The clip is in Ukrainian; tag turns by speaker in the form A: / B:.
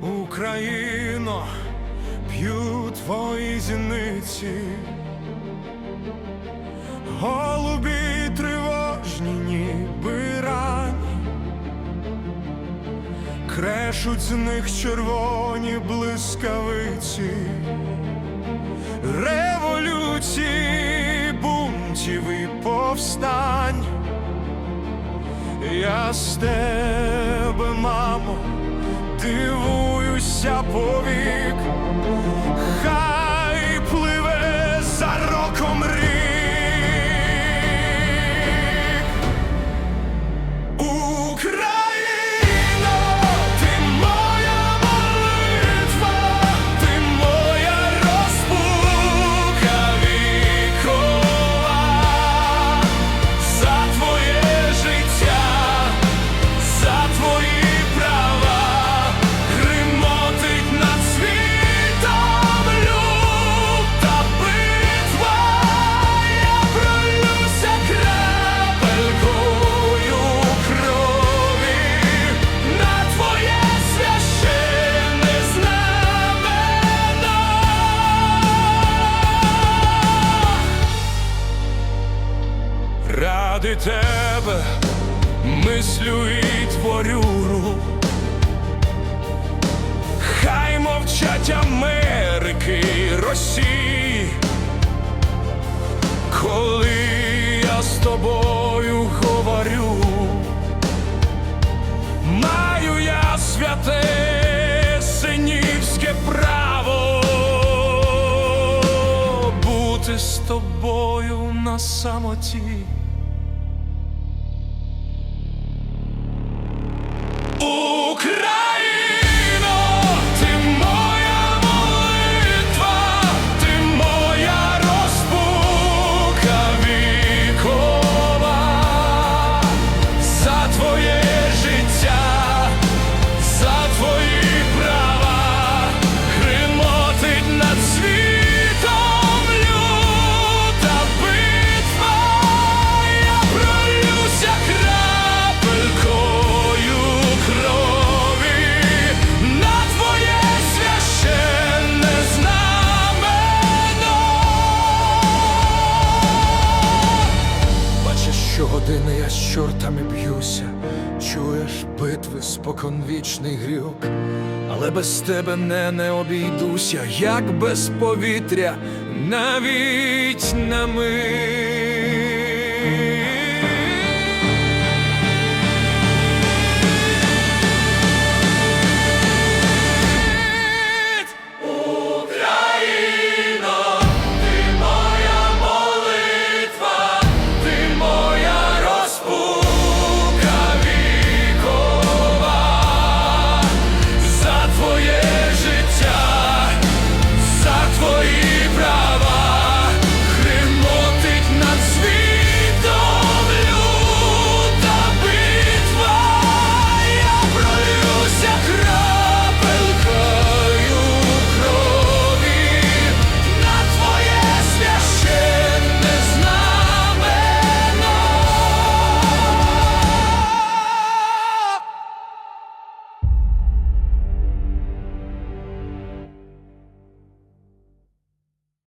A: Україно, п'ють твої зіниці, голубі тривожні, ніби рані, крешуть з них червоні блискавиці, революції, бунтів і повстань. Я з тебе, мамо, дивуюся повік, хай тебе мислю і творю. Хай мовчать Америки Росії, коли я з тобою говорю, маю я святе синівське право бути з тобою на самоті.
B: Чортами б'юся, чуєш битви споконвічний грюк, але без тебе не, не обійдуся, як без повітря, навіть на мить.